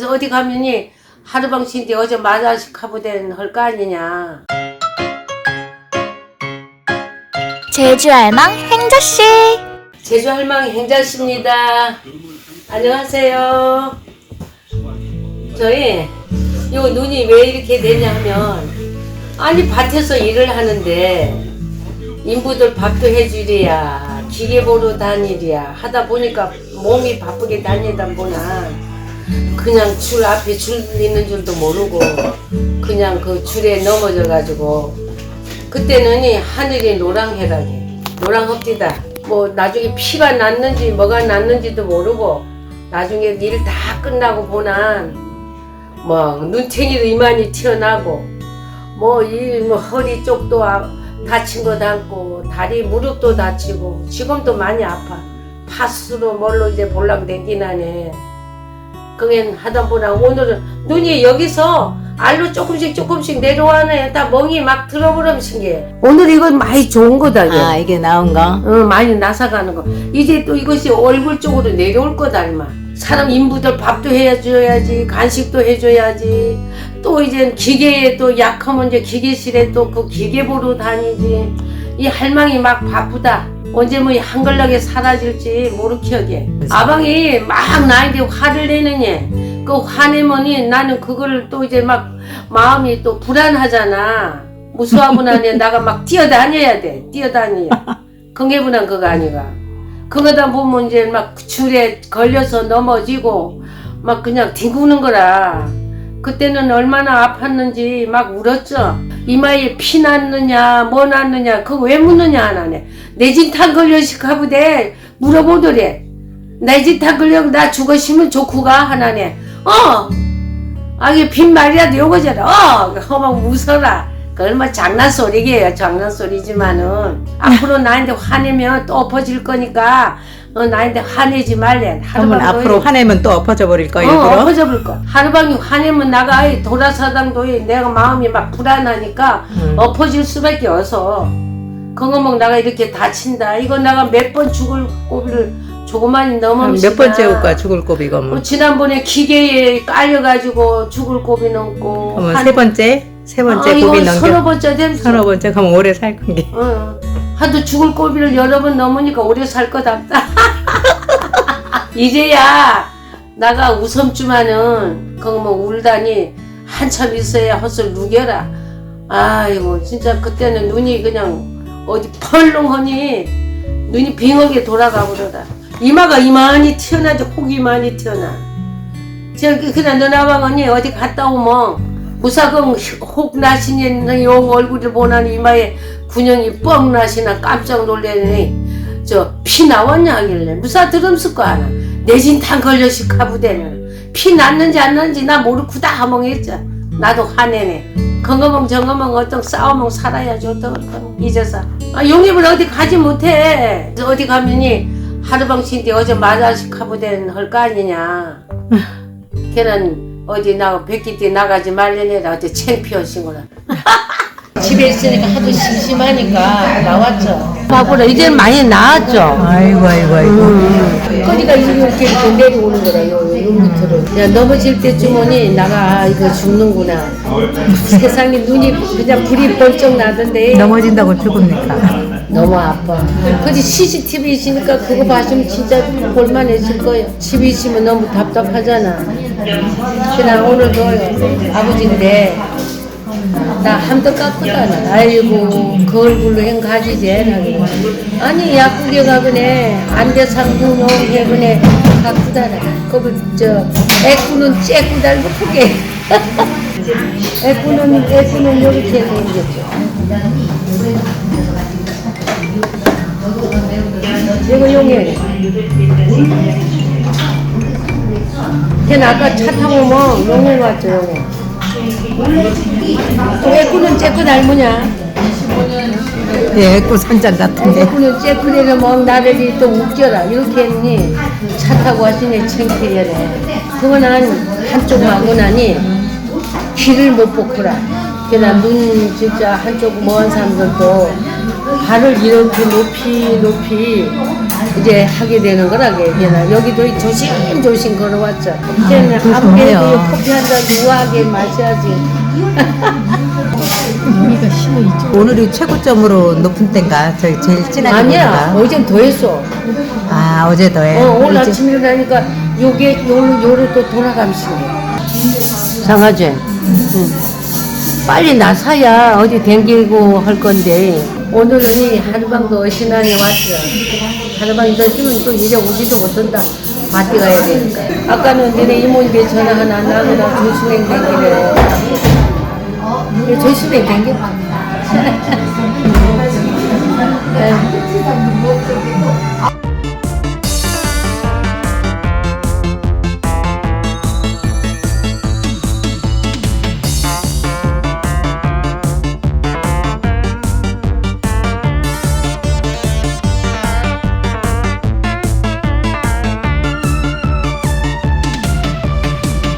그래서 어디 가면이 하루방신데 어제 마자식 하부된 할거 아니냐. 제주 알망 행자씨 제주 할망 행자씨입니다. 안녕하세요. 저희 요 눈이 왜 이렇게 되냐 하면 아니 밭에서 일을 하는데 인부들 밥도 해주랴 기계 보러 다니랴 하다 보니까 몸이 바쁘게 다니다 보나 그냥 줄 앞에 줄 있는 줄도 모르고 그냥 그 줄에 넘어져 가지고 그때는 이 하늘이 노랑해라니 노랑합디다. 뭐 나중에 피가 났는지 뭐가 났는지도 모르고 나중에 일 다 끝나고 보난 뭐 눈탱이도 이만이 튀어나고 뭐이뭐 허리 쪽도 아- 다친 거 닿고 다리 무릎도 다치고 지금도 많이 아파. 파스로 뭘로 이제 볼랑 하네 그게 하다 보나 오늘은 눈이 여기서 알로 조금씩 조금씩 내려와네 다 멍이 막 들어버리면 신기해 오늘 이건 많이 좋은 거다 이게 아 이게 나온 거? 어, 많이 나사가는 거. 이제 또 이것이 얼굴 쪽으로 내려올 거다, 임마. 사람 인부들 밥도 해줘야지, 간식도 해줘야지. 또 이제 기계에 또 약하면 이제 기계실에 또 그 기계 보러 다니지. 이 할망이 막 바쁘다. 언제 뭐 한글나게 사라질지 모르겠게. 아방이 막 나에게 화를 내느니. 그 화내면이 나는 그걸 또 이제 막 마음이 또 불안하잖아. 무수하구나니 나가 막 뛰어다녀야 돼. 뛰어다녀야. 긍해분한 그거 아니가. 그거다 보면 이제 막 줄에 걸려서 넘어지고 막 그냥 뒹구는 거라. 그때는 얼마나 아팠는지 막 울었죠. 이마에 피 났느냐, 뭐 났느냐, 그거 왜 묻느냐 하나네. 내진탕 걸려식 하부대 물어보더래. 내진탕 걸려 나 죽었으면 좋구가 하나네. 어! 아, 이게 빈말이라도 요거잖아. 어! 허막 웃어라. 그 얼마 장난소리게요. 장난소리지만은. 앞으로 나한테 화내면 또 엎어질 거니까, 어, 나한테 화내지 말래. 그러면 앞으로 화내면 또 엎어져 버릴 거 어? 엎어져 볼 거. 하루방이 화내면 나가 이 도라사당도 이 내가 마음이 막 불안하니까 음. 엎어질 수밖에 없어. 그거 뭐 나가 이렇게 다친다. 이거 나가 몇 번 죽을 고비를 조그만히 넘으면 몇 번째 올까 죽을 고비가 뭐? 어, 지난번에 기계에 깔려가지고 죽을 고비 넘고 그러면 한- 세 번째? 세 번째 아, 고비 서너 넘겨? 번째 됐어. 서너 번째 그럼 오래 살 건게 어. 하도 죽을 고비를 여러 번 넘으니까 오래 살 것 같다. 이제야 나가 웃음주만은 그거 뭐 울다니 한참 있어야 헛을 누겨라. 아이고 진짜 그때는 눈이 그냥 어디 펄렁하니 눈이 빙하게 돌아가 버려라. 이마가 이만히 튀어나지 혹이 많이 튀어나. 저기 그냥 너나방 언니 어디 갔다 오면 무사금 혹 나시는 용 얼굴을 보나니 이마에 군형이 뻥 나시나 깜짝 놀래니 저 피 나왔냐 하길래 무사 들음쓸 거 하나 내진탕 걸려시 카부대는 피 났는지 안 났는지 나 모르구다 하멍했죠. 나도 화내네. 건거멍 정거멍 어떤 싸우멍 살아야지 어떡할까 잊어서 아, 용입을 어디 가지 못해. 어디 가면이 하루방신데 어제 마자식 카부대는 할 거 아니냐. 걔는 어디 나 백기띠 나가지 말려내라 어제 창피하시구나 집에 있으니까 하도 심심하니까 나왔죠 바보라 이제는 많이 나았죠 아이고 아이고 아이고 거기가 이렇게 이렇게 내려오는 거라 요, 요 밑으로 그냥 넘어질 때쯤이니 나가 아, 이거 죽는구나 세상에 눈이 그냥 불이 번쩍 나던데 넘어진다고 죽습니까? 너무 아파. 그지 CCTV 있으니까 그거 봐주면 진짜 볼만해질 거예요. 집에 있으면 너무 답답하잖아. 그냥 오늘도 아버지인데 나 함도 깎거든. 아이고 그 얼굴로 행 가지제. 아니 약국에 가그네 안대상궁용 해그네 가꾸다라. 그거 저 애꾸는 째꾸 달고 크게. 애꾸는 애꾸는 이렇게 생겼죠. 이거 용해. 걔는 아까 차 타고 오면 용해 왔죠, 용해. 또 애꾸는 째꾸 닮으냐? 예, 꾸선장 같은데 애꾸는 째꾸리를 막 나를 또 웃겨라. 이렇게 했니? 차 타고 왔으니 창피해래. 그거는 한쪽 마고 나니 귀를 못 뽑구라. 걔나 눈 진짜 한쪽 먼 사람들도 발을 이렇게 높이 높이 이제 하게 되는 거라게 얘는 여기도 조심 조심 걸어왔죠. 이제는 조심해요. 아무래도 커피 한 잔 우아하게 마셔야지. 오늘이 최고점으로 높은 때인가? 저기 제일 진하게 아니야 보니까. 어젠 더 했어. 아 어제 더해. 어, 오늘 이제- 아침에 일어나니까 요게 요로 요로 또 돌아감시네. 장아지. 응. 빨리 나서야 어디 댕기고 할 건데 오늘은 이 하루방도 어신안에 왔어. 하루방 있었으면 또 이제 오지도 못한다. 밭에 가야 되니까. 아까는 너네 이모님께 전화 하나 나누라 조심행 댕기래. 그래, 조심행 댕겨. 네.